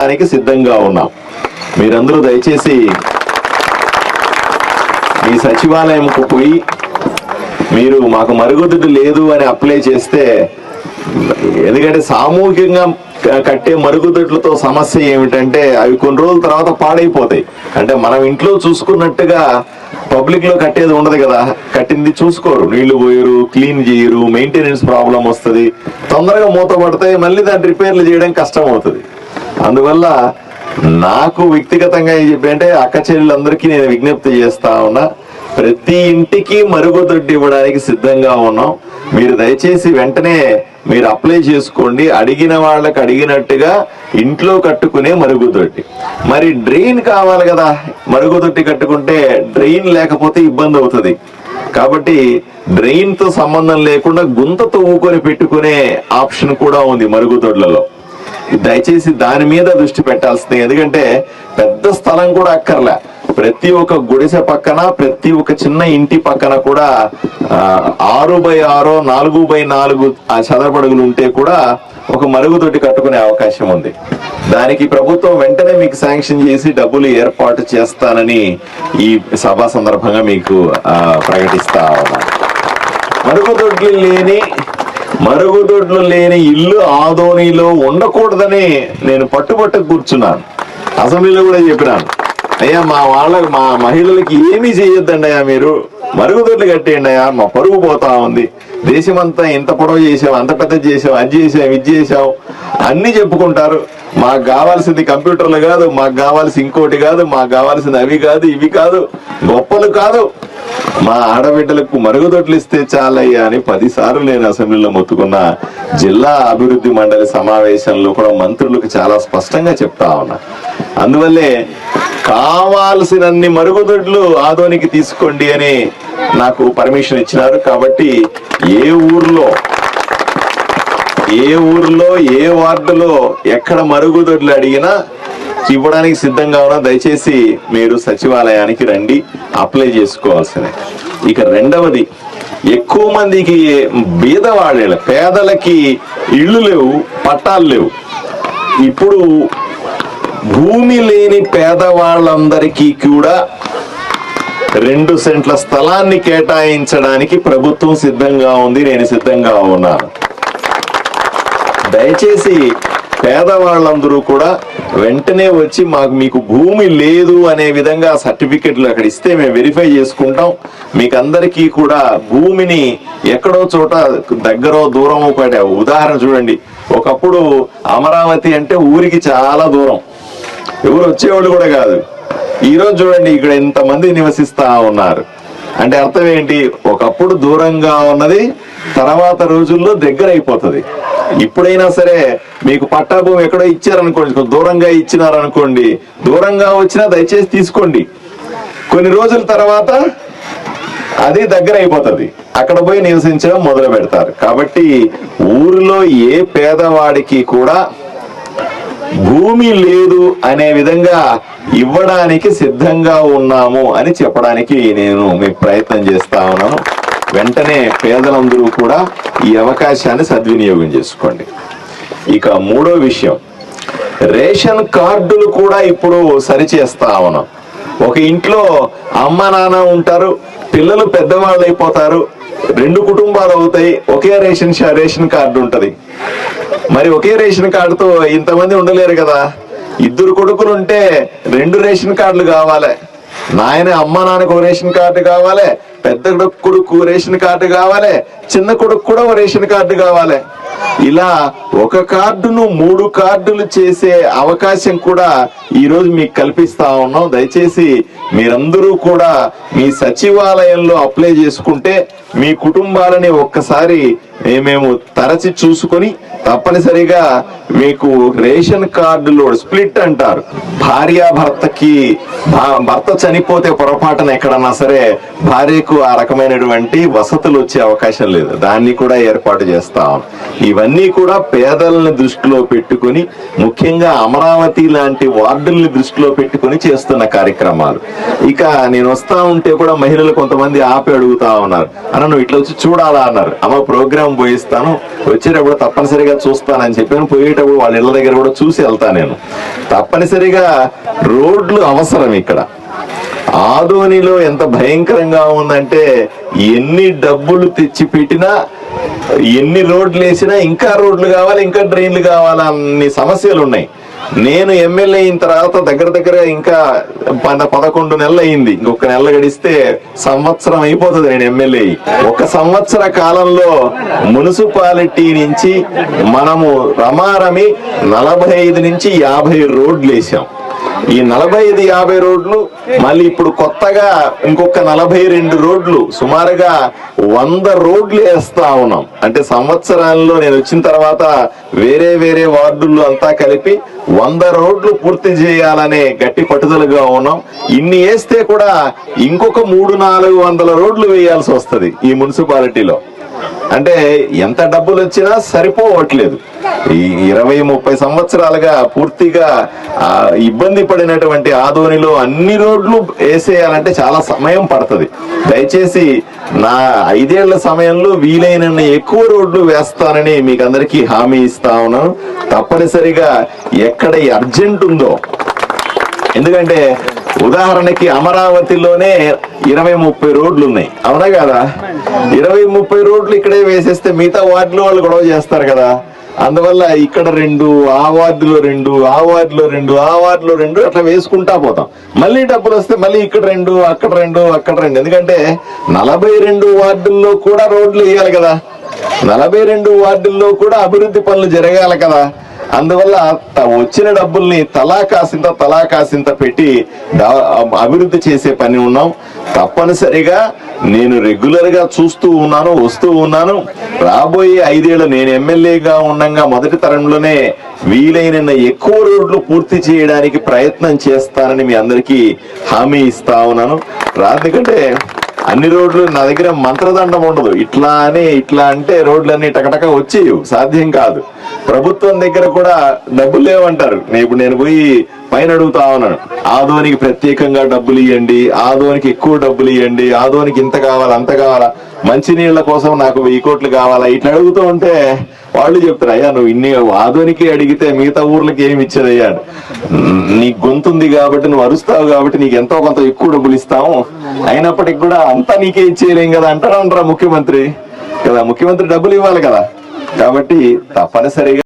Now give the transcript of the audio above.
దానికి సిద్ధంగా ఉన్నాం. మీరందరూ దయచేసి మీ సచివాలయంకు పోయి మీరు మాకు మరుగుదొడ్డు లేదు అని అప్లై చేస్తే ఎందుకంటే సామూహికంగా కట్టే మరుగుదొడ్లతో సమస్య ఏమిటంటే అవి కొన్ని రోజుల తర్వాత పాడైపోతాయి. అంటే మనం ఇంట్లో చూసుకున్నట్టుగా పబ్లిక్లో కట్టేది ఉండదు కదా. కట్టింది చూసుకోరు. నీళ్ళు పోయరు క్లీన్ చేయరు మెయింటెనెన్స్ ప్రాబ్లం వస్తుంది. తొందరగా మూత పడతాయి మళ్ళీ దాన్ని రిపేర్లు చేయడం కష్టం అవుతుంది అందువల్ల నాకు వ్యక్తిగతంగా ఏం చెప్పి అంటే అక్క చెల్లెలందరికీ నేను విజ్ఞప్తి చేస్తా ఉన్నా ప్రతి ఇంటికి మరుగుదొడ్డి ఇవ్వడానికి సిద్ధంగా ఉన్నాం. మీరు దయచేసి వెంటనే మీరు అప్లై చేసుకోండి. అడిగిన వాళ్ళకి అడిగినట్టుగా ఇంట్లో కట్టుకునే మరుగుదొడ్డి మరి డ్రైన్ కావాలి కదా మరుగుదొడ్డి కట్టుకుంటే డ్రైన్ లేకపోతే ఇబ్బంది అవుతుంది. కాబట్టి డ్రైన్తో సంబంధం లేకుండా గుంత తవ్వుకొని పెట్టుకునే ఆప్షన్ కూడా ఉంది మరుగుదొడ్లలో దయచేసి దాని మీద దృష్టి పెట్టాల్సింది. ఎందుకంటే పెద్ద స్థలం కూడా అక్కర్లే. ప్రతి ఒక్క గుడిసె పక్కన ప్రతి ఒక్క చిన్న ఇంటి పక్కన కూడా ఆరు బై ఆరో నాలుగు బై నాలుగు ఆ చదరపడుగులు ఉంటే కూడా ఒక మరుగుదొడ్డి కట్టుకునే అవకాశం ఉంది. దానికి ప్రభుత్వం వెంటనే మీకు శాంక్షన్ చేసి డబ్బులు ఏర్పాటు చేస్తానని ఈ సభా సందర్భంగా మీకు ప్రకటిస్తా ఉన్నాను. మరుగుదొడ్లు లేని మరుగుదొడ్లు లేని ఇల్లు ఆదోనిలో ఉండకూడదని నేను పట్టుబట్టు కూర్చున్నాను. అసెంబ్లీలో కూడా చెప్పినాను. అయ్యా మా వాళ్ళకి మా మహిళలకి ఏమీ చేయొద్దండి అయ్యా మీరు. మరుగుదొడ్లు కట్టేయండి అయ్యా మా పరుగు పోతా ఉంది. దేశమంతా ఇంత పొడవు చేసావు అంత పెద్ద చేసావు అది చేసావు ఇది చేసావు. అన్ని చెప్పుకుంటారు. మాకు కావాల్సింది కంప్యూటర్లు కాదు మాకు కావాల్సి ఇంకోటి కాదు మాకు కావాల్సింది అవి కాదు ఇవి కాదు. గొప్పలు కాదు. మా ఆడబిడ్డలకు మరుగుదొడ్లు ఇస్తే చాలయ్యా అని పదిసార్లు నేను అసెంబ్లీలో మొత్తుకున్న జిల్లా అభివృద్ధి మండలి సమావేశంలో కూడా మంత్రులకు చాలా స్పష్టంగా చెప్తా ఉన్నా. అందువల్లే కావాల్సినన్ని మరుగుదొడ్లు ఆదోనికి తీసుకోండి అని నాకు పర్మిషన్ ఇచ్చినారు. కాబట్టి ఏ ఊర్లో ఏ ఊర్లో ఏ వార్డులో ఎక్కడ మరుగుదొడ్లు అడిగినా ఇవ్వడానికి సిద్ధంగా ఉన్నా దయచేసి మీరు సచివాలయానికి రండి అప్లై చేసుకోవాల్సిందే. ఇక రెండవది ఎక్కువ మందికి బీదవాళ్ళ పేదలకి ఇళ్ళు లేవు పట్టాలు లేవు. ఇప్పుడు భూమి లేని పేదవాళ్ళందరికీ కూడా రెండు సెంట్ల స్థలాన్ని కేటాయించడానికి ప్రభుత్వం సిద్ధంగా ఉంది నేను సిద్ధంగా ఉన్నాను. దయచేసి పేదవాళ్ళందరూ కూడా వెంటనే వచ్చి మాకు మీకు భూమి లేదు అనే విధంగా సర్టిఫికెట్లు అక్కడ ఇస్తే మేము వెరిఫై చేసుకుంటాం. మీకు అందరికీ కూడా భూమిని ఎక్కడో చోట దగ్గరో దూరం పడే ఉదాహరణ చూడండి. ఒకప్పుడు అమరావతి అంటే ఊరికి చాలా దూరం. ఎవరు వచ్చేవాళ్ళు కూడా కాదు. ఈరోజు చూడండి ఇక్కడ ఇంతమంది నివసిస్తా ఉన్నారు. అంటే అర్థం ఏంటి? ఒకప్పుడు దూరంగా ఉన్నది తర్వాత రోజుల్లో దగ్గర అయిపోతుంది ఇప్పుడైనా సరే మీకు పట్టా భూమి ఎక్కడో ఇచ్చారనుకోండి దూరంగా ఇచ్చినారనుకోండి దూరంగా వచ్చినా దయచేసి తీసుకోండి. కొన్ని రోజుల తర్వాత అది దగ్గర అయిపోతుంది అక్కడ పోయి నివసించడం మొదలు పెడతారు. కాబట్టి ఊరిలో ఏ పేదవాడికి కూడా భూమి లేదు అనే విధంగా ఇవ్వడానికి సిద్ధంగా ఉన్నాము అని చెప్పడానికి నేను మీకు ప్రయత్నం చేస్తా ఉన్నాను. వెంటనే పేదలందరూ కూడా ఈ అవకాశాన్ని సద్వినియోగం చేసుకోండి. ఇక మూడో విషయం. రేషన్ కార్డులు కూడా ఇప్పుడు సరిచేస్తా ఉన్నాం. ఒక ఇంట్లో అమ్మ నాన్న ఉంటారు పిల్లలు పెద్దవాళ్ళు అయిపోతారు రెండు కుటుంబాలు అవుతాయి ఒకే రేషన్ రేషన్ కార్డు ఉంటుంది. మరి ఒకే రేషన్ కార్డుతో ఇంతమంది ఉండలేరు కదా. ఇద్దరు కొడుకులు ఉంటే రెండు రేషన్ కార్డులు కావాలి. నాయన అమ్మ నాన్నకు ఒక రేషన్ కార్డు కావాలి. పెద్ద కొడుకు రేషన్ కార్డు కావాలి. చిన్న కొడుకు కూడా ఒక రేషన్ కార్డు కావాలి. ఇలా ఒక కార్డును మూడు కార్డులు చేసే అవకాశం కూడా ఈ రోజు మీకు కల్పిస్తా ఉన్నాం. దయచేసి మీరందరూ కూడా మీ సచివాలయంలో అప్లై చేసుకుంటే మీ కుటుంబాలని ఒక్కసారి ఏ- మేము తరచి చూసుకొని తప్పనిసరిగా మీకు రేషన్ కార్డులో స్ప్లిట్ అంటారు. భార్య భర్తకి భర్త చనిపోతే పొరపాటున ఎక్కడన్నా సరే భార్యకు ఆ రకమైనటువంటి వసతులు వచ్చే అవకాశం లేదు. దాన్ని కూడా ఏర్పాటు చేస్తాం. ఇవన్నీ కూడా పేదలను దృష్టిలో పెట్టుకొని ముఖ్యంగా అమరావతి లాంటి వార్డుల్ని దృష్టిలో పెట్టుకొని చేస్తున్న కార్యక్రమాలు. ఇక నేను వస్తా ఉంటే కూడా మహిళలు కొంతమంది ఆపి అడుగుతా ఉన్నారు. అన్న నువ్వు ఇట్లా వచ్చి చూడాలా? అన్నారు. అమ్మ ప్రోగ్రామ్ పోయిస్తాను. వచ్చేటప్పుడు తప్పనిసరిగా తప్పనిసరిగా చూస్తానని చెప్పాను. పోయేటప్పుడు వాళ్ళ ఇళ్ళ దగ్గర కూడా చూసి వెళ్తా నేను. తప్పనిసరిగా రోడ్లు అవసరం ఇక్కడ. ఆదోనిలో ఎంత భయంకరంగా ఉందంటే ఎన్ని డబ్బులు తెచ్చి పెట్టినా ఎన్ని రోడ్లు వేసినా ఇంకా రోడ్లు కావాలి ఇంకా డ్రైన్లు కావాలి అన్ని సమస్యలు ఉన్నాయి నేను ఎమ్మెల్యే అయిన తర్వాత దగ్గర దగ్గర ఇంకా పద పదకొండు నెలలు అయింది. ఇంకొక నెల గడిస్తే సంవత్సరం అయిపోతుంది నేను ఎమ్మెల్యే ఒక సంవత్సర కాలంలో మున్సిపాలిటీ నుంచి మనము రమారమి నలభై ఐదు నుంచి యాభై రోడ్లు వేసాం. ఈ నలభై ఐదు యాభై రోడ్లు మళ్ళీ ఇప్పుడు కొత్తగా ఇంకొక నలభై రెండు రోడ్లు సుమారుగా వంద రోడ్లు వేస్తా ఉన్నాం. అంటే సంవత్సరాల్లో నేను వచ్చిన తర్వాత వేరే వేరే వార్డులు అంతా కలిపి వంద రోడ్లు పూర్తి చేయాలనే గట్టి పట్టుదలగా ఉన్నాం. ఇన్ని వేస్తే కూడా ఇంకొక మూడు నాలుగు వందల రోడ్లు వేయాల్సి వస్తది ఈ మున్సిపాలిటీలో. అంటే ఎంత డబ్బులు వచ్చినా సరిపోవట్లేదు. ఈ ఇరవై ముప్పై సంవత్సరాలుగా పూర్తిగా ఇబ్బంది పడినటువంటి ఆదోనిలో అన్ని రోడ్లు వేసేయాలంటే చాలా సమయం పడుతుంది. దయచేసి నా ఐదేళ్ళ సమయంలో వీలైనన్ని ఎక్కువ రోడ్లు వేస్తానని మీకు అందరికీ హామీ ఇస్తా ఉన్నాను. తప్పనిసరిగా ఎక్కడ అర్జెంట్ ఉందో ఎందుకంటే ఉదాహరణకి అమరావతిలోనే ఇరవై ముప్పై రోడ్లు ఉన్నాయి అవునా కదా? ఇరవై ముప్పై రోడ్లు ఇక్కడే వేసేస్తే మిగతా వార్డులో వాళ్ళు గొడవ చేస్తారు కదా. అందువల్ల ఇక్కడ రెండు ఆ వార్డులో రెండు ఆ వార్డులో రెండు ఆ వార్డులో రెండు అట్లా వేసుకుంటా పోతాం. మళ్ళీ డబ్బులు వస్తే మళ్ళీ ఇక్కడ రెండు అక్కడ రెండు అక్కడ రెండు. ఎందుకంటే నలభై రెండు వార్డుల్లో కూడా రోడ్లు వేయాలి కదా. నలభై రెండు వార్డుల్లో కూడా అభివృద్ధి పనులు జరగాలి కదా. అందువల్ల త- వచ్చిన డబ్బుల్ని తలా కాసింత తలా కాసింత పెట్టి అభివృద్ధి చేసే పని ఉన్నాం. తప్పనిసరిగా నేను రెగ్యులర్గా చూస్తూ ఉన్నాను వస్తూ ఉన్నాను. రాబోయే ఐదేళ్ళు నేను ఎమ్మెల్యేగా ఉండగా మొదటి తరంలోనే వీలైన ఎక్కువ రోడ్లు పూర్తి చేయడానికి ప్రయత్నం చేస్తానని మీ అందరికీ హామీ ఇస్తా ఉన్నాను. రా- ఎందుకంటే అన్ని రోడ్లు నా దగ్గర మంత్రదండం ఉండదు. ఇట్లా అని ఇట్లా అంటే రోడ్లన్నీ టకటక వచ్చేయు సాధ్యం కాదు. ప్రభుత్వం దగ్గర కూడా డబ్బులు లేవంటారు. ఇప్పుడు నేను పోయి పైన అడుగుతా ఉన్నాను. ఆదోనికి ప్రత్యేకంగా డబ్బులు ఇవ్వండి ఆదోనికి ఎక్కువ డబ్బులు ఇవ్వండి ఆదోనికి ఇంత కావాలా అంత కావాలా మంచినీళ్ళ కోసం నాకు వెయ్యి కోట్లు కావాలా ఇట్లా అడుగుతూ ఉంటే వాళ్ళు చెప్తారు అయ్యా నువ్వు ఇన్ని ఆదోనికి అడిగితే మిగతా ఊర్లకి ఏమి ఇచ్చేదయ్యా నీ గొంతుంది కాబట్టి నువ్వు అరుస్తావు కాబట్టి నీకు ఎంతో కొంత ఎక్కువ డబ్బులు ఇస్తాము. అయినప్పటికి కూడా అంతా నీకే ఇచ్చేయలేం కదా అంటారా అంటారా ముఖ్యమంత్రి? కదా ముఖ్యమంత్రి డబ్బులు ఇవ్వాలి కదా. కాబట్టి తప్పనిసరిగా